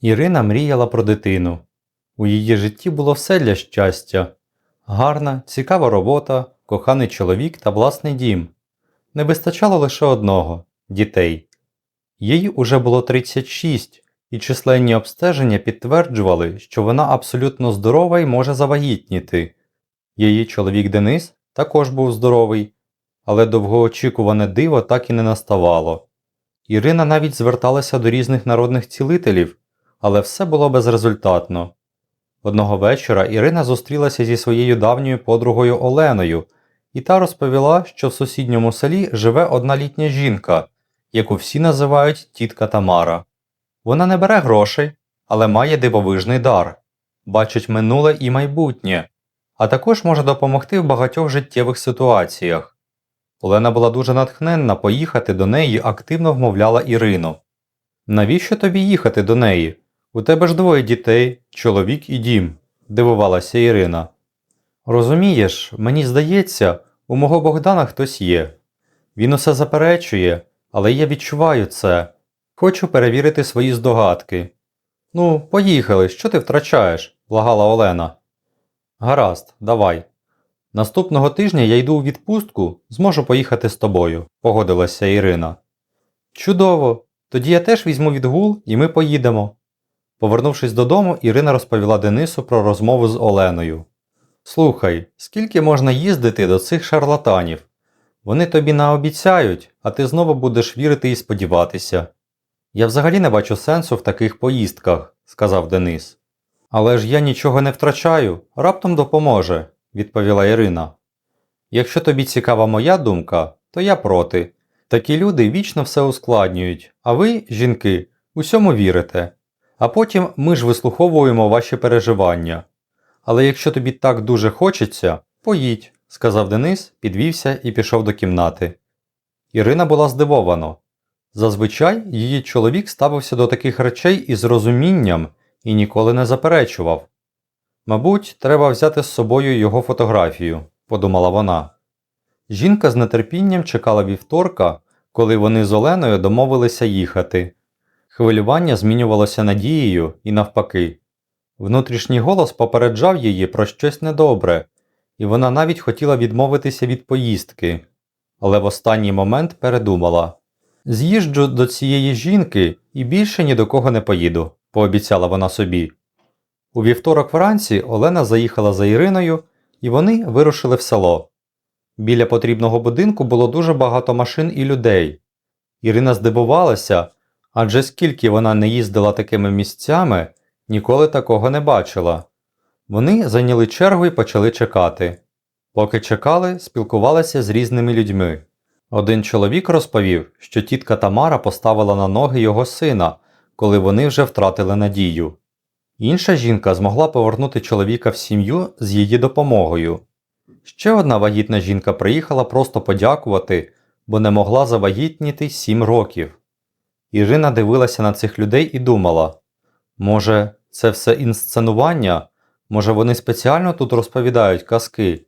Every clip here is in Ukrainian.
Ірина мріяла про дитину. У її житті було все для щастя: гарна, цікава робота, коханий чоловік та власний дім. Не вистачало лише одного дітей. Їй уже було 36, і численні обстеження підтверджували, що вона абсолютно здорова і може завагітніти. Її чоловік Денис також був здоровий, але довгоочікуване диво так і не наставало. Ірина навіть зверталася до різних народних цілителів, але все було безрезультатно. Одного вечора Ірина зустрілася зі своєю давньою подругою Оленою, і та розповіла, що в сусідньому селі живе одна літня жінка, яку всі називають тітка Тамара. Вона не бере грошей, але має дивовижний дар, бачить минуле і майбутнє, а також може допомогти в багатьох життєвих ситуаціях. Олена була дуже натхненна поїхати до неї, активно вмовляла Ірину. Навіщо тобі їхати до неї? У тебе ж двоє дітей, чоловік і дім, дивувалася Ірина. Розумієш, мені здається, у мого Богдана хтось є. Він усе заперечує, але я відчуваю це. Хочу перевірити свої здогадки. Ну, поїхали, що ти втрачаєш? благала Олена. Гаразд, давай. Наступного тижня я йду у відпустку, зможу поїхати з тобою, погодилася Ірина. Чудово! Тоді я теж візьму відгул і ми поїдемо. Повернувшись додому, Ірина розповіла Денису про розмову з Оленою. Слухай, скільки можна їздити до цих шарлатанів? Вони тобі наобіцяють, а ти знову будеш вірити і сподіватися. Я взагалі не бачу сенсу в таких поїздках, сказав Денис. Але ж я нічого не втрачаю, раптом допоможе, відповіла Ірина. Якщо тобі цікава моя думка, то я проти. Такі люди вічно все ускладнюють, а ви, жінки, усьому вірите. А потім ми ж вислуховуємо ваші переживання. Але якщо тобі так дуже хочеться, поїдь, сказав Денис, підвівся і пішов до кімнати. Ірина була здивована. Зазвичай її чоловік ставився до таких речей із розумінням і ніколи не заперечував. Мабуть, треба взяти з собою його фотографію, подумала вона. Жінка з нетерпінням чекала вівторка, коли вони з Оленою домовилися їхати. Хвилювання змінювалося надією і навпаки. Внутрішній голос попереджав її про щось недобре, і вона навіть хотіла відмовитися від поїздки, але в останній момент передумала З'їжджу до цієї жінки і більше ні до кого не поїду, пообіцяла вона собі. У вівторок вранці Олена заїхала за Іриною, і вони вирушили в село. Біля потрібного будинку було дуже багато машин і людей. Ірина здивувалася, адже скільки вона не їздила такими місцями, ніколи такого не бачила. Вони зайняли чергу і почали чекати. Поки чекали, спілкувалися з різними людьми. Один чоловік розповів, що тітка Тамара поставила на ноги його сина, коли вони вже втратили надію. Інша жінка змогла повернути чоловіка в сім'ю з її допомогою. Ще одна вагітна жінка приїхала просто подякувати, бо не могла завагітніти сім років. Ірина дивилася на цих людей і думала може, це все інсценування, може, вони спеціально тут розповідають казки.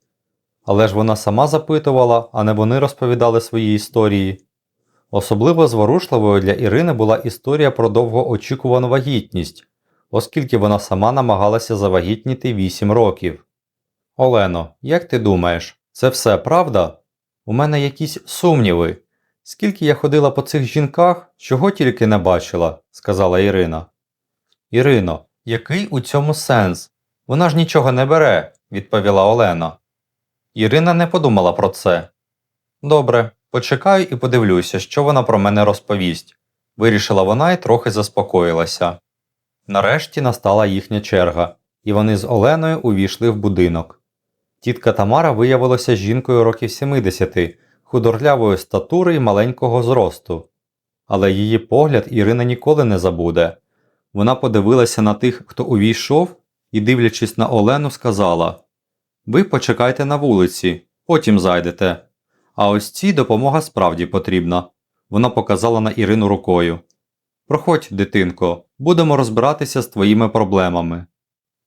Але ж вона сама запитувала, а не вони розповідали свої історії. Особливо зворушливою для Ірини була історія про довгоочікувану вагітність, оскільки вона сама намагалася завагітніти 8 років. Олено, як ти думаєш, це все правда? У мене якісь сумніви. Скільки я ходила по цих жінках, чого тільки не бачила, сказала Ірина. Ірино, який у цьому сенс? Вона ж нічого не бере, відповіла Олена. Ірина не подумала про це. Добре, почекаю і подивлюся, що вона про мене розповість, вирішила вона і трохи заспокоїлася. Нарешті настала їхня черга, і вони з Оленою увійшли в будинок. Тітка Тамара виявилася жінкою років 70, худорлявої статури і маленького зросту. Але її погляд Ірина ніколи не забуде. Вона подивилася на тих, хто увійшов, і, дивлячись на Олену, сказала Ви почекайте на вулиці, потім зайдете. А ось цій допомога справді потрібна. Вона показала на Ірину рукою. Проходь, дитинко, будемо розбиратися з твоїми проблемами.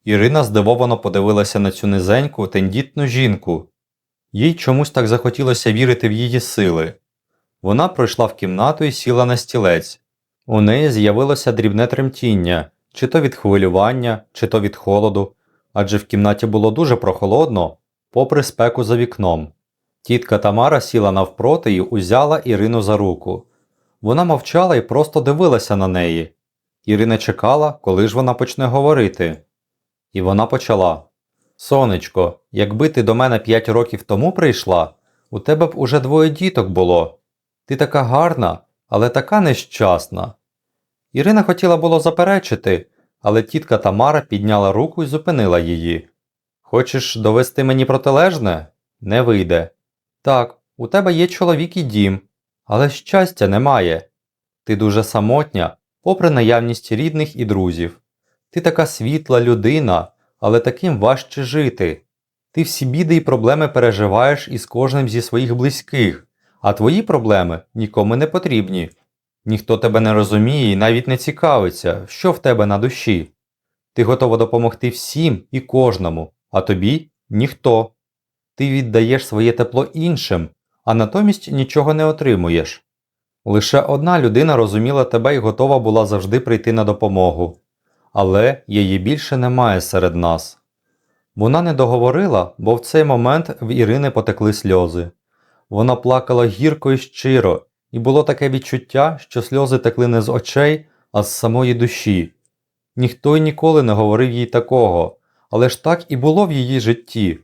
Ірина здивовано подивилася на цю низеньку, тендітну жінку. Їй чомусь так захотілося вірити в її сили. Вона пройшла в кімнату і сіла на стілець. У неї з'явилося дрібне тремтіння, чи то від хвилювання, чи то від холоду, адже в кімнаті було дуже прохолодно, попри спеку за вікном. Тітка Тамара сіла навпроти і узяла Ірину за руку. Вона мовчала і просто дивилася на неї. Ірина чекала, коли ж вона почне говорити. І вона почала. Сонечко, якби ти до мене п'ять років тому прийшла, у тебе б уже двоє діток було. Ти така гарна, але така нещасна. Ірина хотіла було заперечити, але тітка Тамара підняла руку і зупинила її. Хочеш довести мені протилежне? Не вийде. Так, у тебе є чоловік і дім, але щастя немає. Ти дуже самотня, попри наявність рідних і друзів. Ти така світла людина, але таким важче жити. Ти всі біди і проблеми переживаєш із кожним зі своїх близьких, а твої проблеми нікому не потрібні. Ніхто тебе не розуміє і навіть не цікавиться, що в тебе на душі. Ти готова допомогти всім і кожному, а тобі ніхто. Ти віддаєш своє тепло іншим, а натомість нічого не отримуєш. Лише одна людина розуміла тебе і готова була завжди прийти на допомогу, але її більше немає серед нас. Вона не договорила, бо в цей момент в Ірини потекли сльози. Вона плакала гірко і щиро, і було таке відчуття, що сльози текли не з очей, а з самої душі. Ніхто й ніколи не говорив їй такого, але ж так і було в її житті.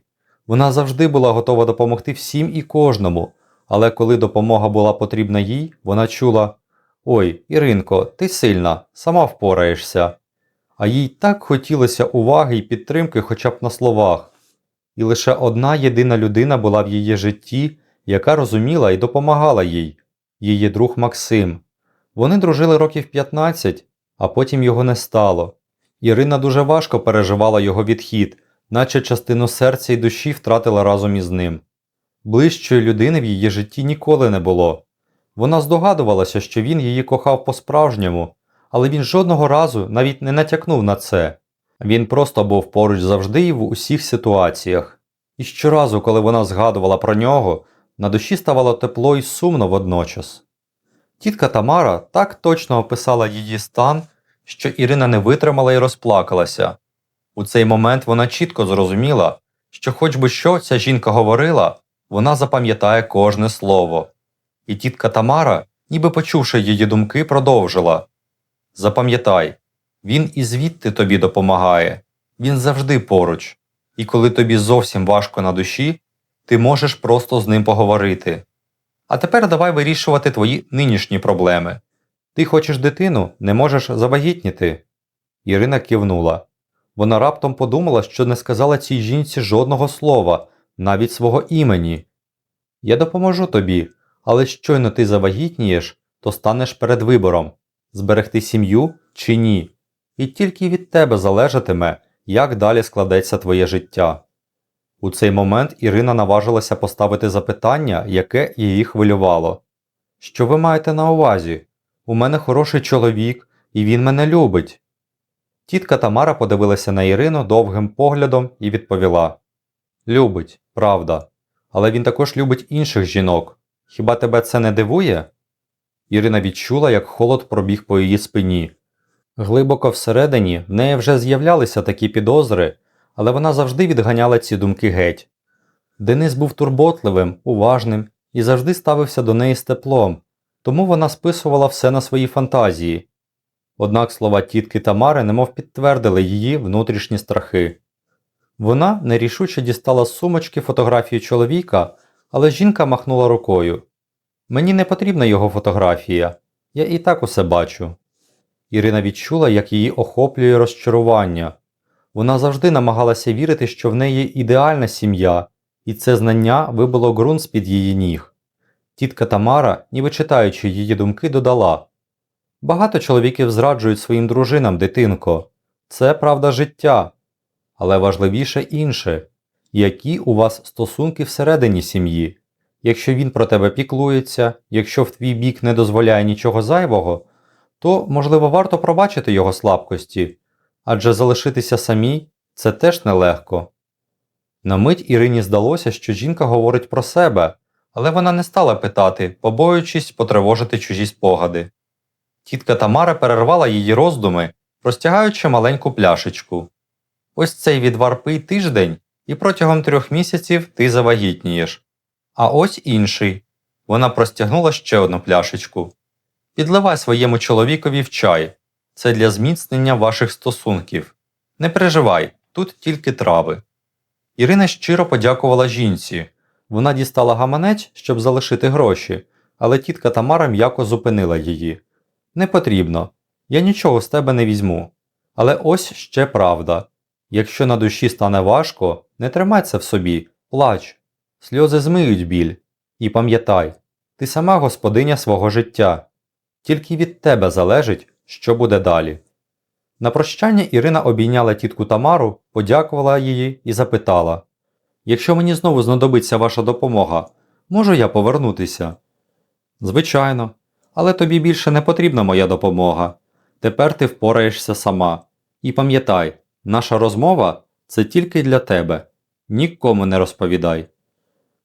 Вона завжди була готова допомогти всім і кожному, але коли допомога була потрібна їй, вона чула Ой, Іринко, ти сильна, сама впораєшся. А їй так хотілося уваги і підтримки хоча б на словах. І лише одна єдина людина була в її житті, яка розуміла і допомагала їй її друг Максим. Вони дружили років 15, а потім його не стало. Ірина дуже важко переживала його відхід, наче частину серця і душі втратила разом із ним. Ближчої людини в її житті ніколи не було. Вона здогадувалася, що він її кохав по-справжньому, але він жодного разу навіть не натякнув на це. Він просто був поруч завжди і в усіх ситуаціях. І щоразу, коли вона згадувала про нього, на душі ставало тепло і сумно водночас. Тітка Тамара так точно описала її стан, що Ірина не витримала і розплакалася. У цей момент вона чітко зрозуміла, що хоч би що ця жінка говорила, вона запам'ятає кожне слово. І тітка Тамара, ніби почувши її думки, продовжила Запам'ятай, він і звідти тобі допомагає, він завжди поруч, і коли тобі зовсім важко на душі, ти можеш просто з ним поговорити. А тепер давай вирішувати твої нинішні проблеми. Ти хочеш дитину, не можеш завагітніти. Ірина кивнула. Вона раптом подумала, що не сказала цій жінці жодного слова, навіть свого імені. Я допоможу тобі, але щойно ти завагітнієш, то станеш перед вибором зберегти сім'ю чи ні. І тільки від тебе залежатиме, як далі складеться твоє життя. У цей момент Ірина наважилася поставити запитання, яке її хвилювало. Що ви маєте на увазі? У мене хороший чоловік, і він мене любить. Тітка Тамара подивилася на Ірину довгим поглядом і відповіла Любить, правда, але він також любить інших жінок. Хіба тебе це не дивує? Ірина відчула, як холод пробіг по її спині. Глибоко всередині в неї вже з'являлися такі підозри, але вона завжди відганяла ці думки геть. Денис був турботливим, уважним і завжди ставився до неї з теплом, тому вона списувала все на свої фантазії. Однак слова тітки Тамари немов підтвердили її внутрішні страхи. Вона нерішуче дістала з сумочки фотографію чоловіка, але жінка махнула рукою. Мені не потрібна його фотографія, я і так усе бачу. Ірина відчула, як її охоплює розчарування. Вона завжди намагалася вірити, що в неї ідеальна сім'я, і це знання вибило ґрунт з-під її ніг. Тітка Тамара, ніби читаючи її думки, додала Багато чоловіків зраджують своїм дружинам, дитинко. Це правда життя. Але важливіше інше які у вас стосунки всередині сім'ї. Якщо він про тебе піклується, якщо в твій бік не дозволяє нічого зайвого, то, можливо, варто пробачити його слабкості, адже залишитися самій це теж нелегко. На мить Ірині здалося, що жінка говорить про себе, але вона не стала питати, побоюючись потривожити чужі спогади. Тітка Тамара перервала її роздуми простягаючи маленьку пляшечку. Ось цей відвар пий тиждень, і протягом трьох місяців ти завагітнієш. А ось інший. Вона простягнула ще одну пляшечку. Підливай своєму чоловікові в чай. Це для зміцнення ваших стосунків. Не переживай, тут тільки трави. Ірина щиро подякувала жінці. Вона дістала гаманець, щоб залишити гроші, але тітка Тамара м'яко зупинила її. Не потрібно. Я нічого з тебе не візьму. Але ось ще правда. Якщо на душі стане важко, не тримай це в собі, плач. Сльози змиють біль. І пам'ятай, ти сама господиня свого життя. Тільки від тебе залежить, що буде далі. На прощання Ірина обійняла тітку Тамару, подякувала їй і запитала Якщо мені знову знадобиться ваша допомога, можу я повернутися? Звичайно, але тобі більше не потрібна моя допомога. Тепер ти впораєшся сама. І пам'ятай, наша розмова це тільки для тебе. Нікому не розповідай.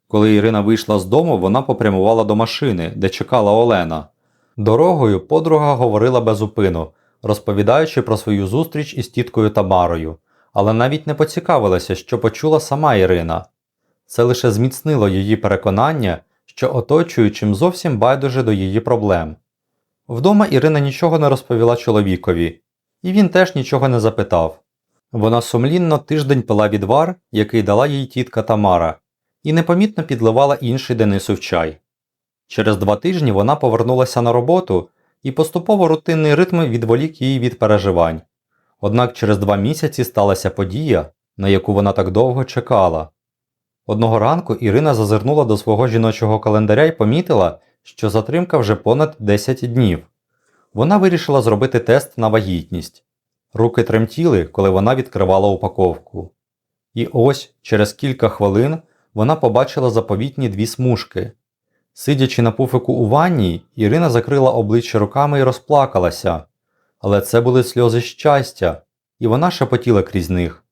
Коли Ірина вийшла з дому, вона попрямувала до машини, де чекала Олена. Дорогою подруга говорила без упину, розповідаючи про свою зустріч із тіткою Тамарою, але навіть не поцікавилася, що почула сама Ірина. Це лише зміцнило її переконання, що оточуючим зовсім байдуже до її проблем. Вдома Ірина нічого не розповіла чоловікові, і він теж нічого не запитав. Вона сумлінно тиждень пила відвар, який дала їй тітка Тамара, і непомітно підливала інший Денису в чай. Через два тижні вона повернулася на роботу, і поступово рутинний ритм відволік її від переживань. Однак через два місяці сталася подія, на яку вона так довго чекала. Одного ранку Ірина зазирнула до свого жіночого календаря і помітила, що затримка вже понад 10 днів. Вона вирішила зробити тест на вагітність. Руки тремтіли, коли вона відкривала упаковку. І ось через кілька хвилин вона побачила заповітні дві смужки. Сидячи на пуфику у ванні, Ірина закрила обличчя руками і розплакалася. Але це були сльози щастя, і вона шепотіла крізь них.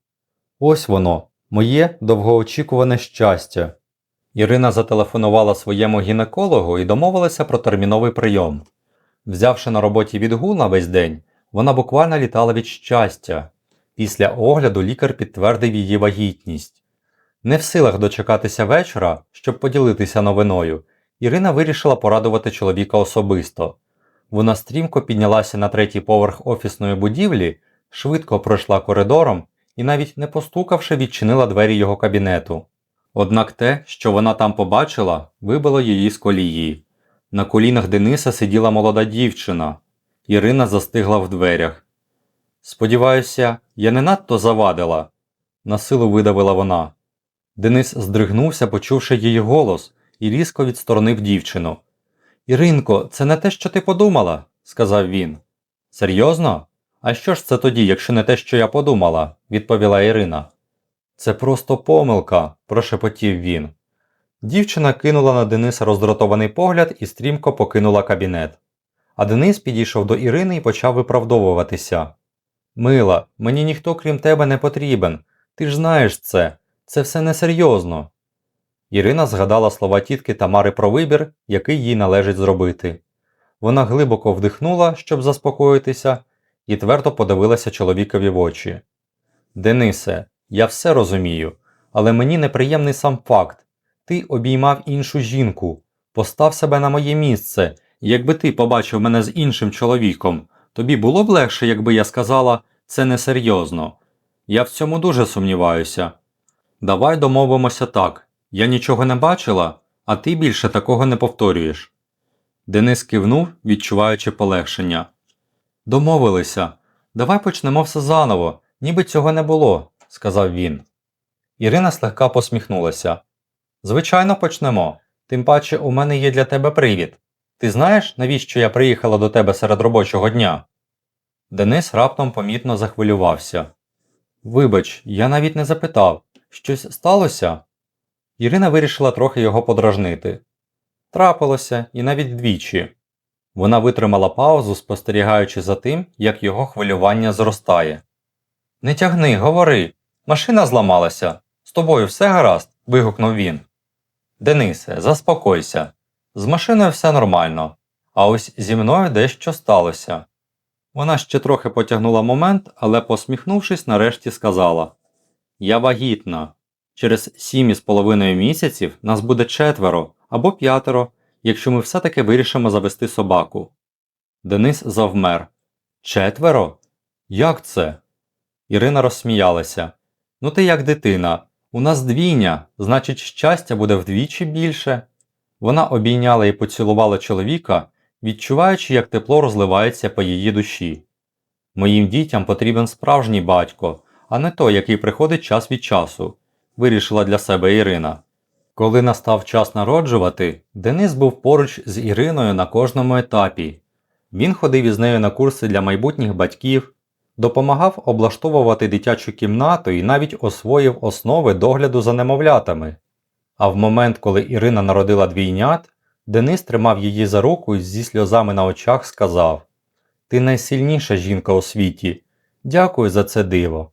Ось воно, моє довгоочікуване щастя. Ірина зателефонувала своєму гінекологу і домовилася про терміновий прийом. Взявши на роботі відгул на весь день, вона буквально літала від щастя. Після огляду лікар підтвердив її вагітність. Не в силах дочекатися вечора, щоб поділитися новиною, Ірина вирішила порадувати чоловіка особисто. Вона стрімко піднялася на третій поверх офісної будівлі, швидко пройшла коридором і, навіть не постукавши, відчинила двері його кабінету. Однак те, що вона там побачила, вибило її з колії. На колінах Дениса сиділа молода дівчина. Ірина застигла в дверях. Сподіваюся, я не надто завадила, насилу видавила вона. Денис здригнувся, почувши її голос, і різко відсторонив дівчину. Іринко, це не те, що ти подумала, сказав він. Серйозно? А що ж це тоді, якщо не те, що я подумала, відповіла Ірина. Це просто помилка, прошепотів він. Дівчина кинула на Дениса роздратований погляд і стрімко покинула кабінет. А Денис підійшов до Ірини і почав виправдовуватися. Мила, мені ніхто крім тебе не потрібен. Ти ж знаєш це. Це все несерйозно. Ірина згадала слова тітки Тамари про вибір, який їй належить зробити. Вона глибоко вдихнула, щоб заспокоїтися, і твердо подивилася чоловікові в очі. Денисе, я все розумію, але мені неприємний сам факт. Ти обіймав іншу жінку, постав себе на моє місце. Якби ти побачив мене з іншим чоловіком, тобі було б легше, якби я сказала це несерйозно. Я в цьому дуже сумніваюся. Давай домовимося так. Я нічого не бачила, а ти більше такого не повторюєш. Денис кивнув, відчуваючи полегшення. Домовилися. Давай почнемо все заново, ніби цього не було, сказав він. Ірина слегка посміхнулася. Звичайно, почнемо. Тим паче у мене є для тебе привід. Ти знаєш, навіщо я приїхала до тебе серед робочого дня? Денис раптом помітно захвилювався. Вибач, я навіть не запитав, щось сталося? Ірина вирішила трохи його подражнити. Трапилося і навіть двічі. Вона витримала паузу, спостерігаючи за тим, як його хвилювання зростає. Не тягни, говори. Машина зламалася. З тобою все гаразд. вигукнув він. Денисе, заспокойся. З машиною все нормально, а ось зі мною дещо сталося. Вона ще трохи потягнула момент, але посміхнувшись, нарешті сказала: Я вагітна. Через сім із половиною місяців нас буде четверо або п'ятеро, якщо ми все-таки вирішимо завести собаку. Денис завмер. Четверо? Як це? Ірина розсміялася. Ну ти як дитина. У нас двійня, значить, щастя буде вдвічі більше. Вона обійняла і поцілувала чоловіка, відчуваючи, як тепло розливається по її душі. Моїм дітям потрібен справжній батько, а не той, який приходить час від часу, вирішила для себе Ірина. Коли настав час народжувати, Денис був поруч з Іриною на кожному етапі. Він ходив із нею на курси для майбутніх батьків, допомагав облаштовувати дитячу кімнату і навіть освоїв основи догляду за немовлятами. А в момент, коли Ірина народила двійнят, Денис тримав її за руку і зі сльозами на очах сказав: Ти найсильніша жінка у світі. Дякую за це диво.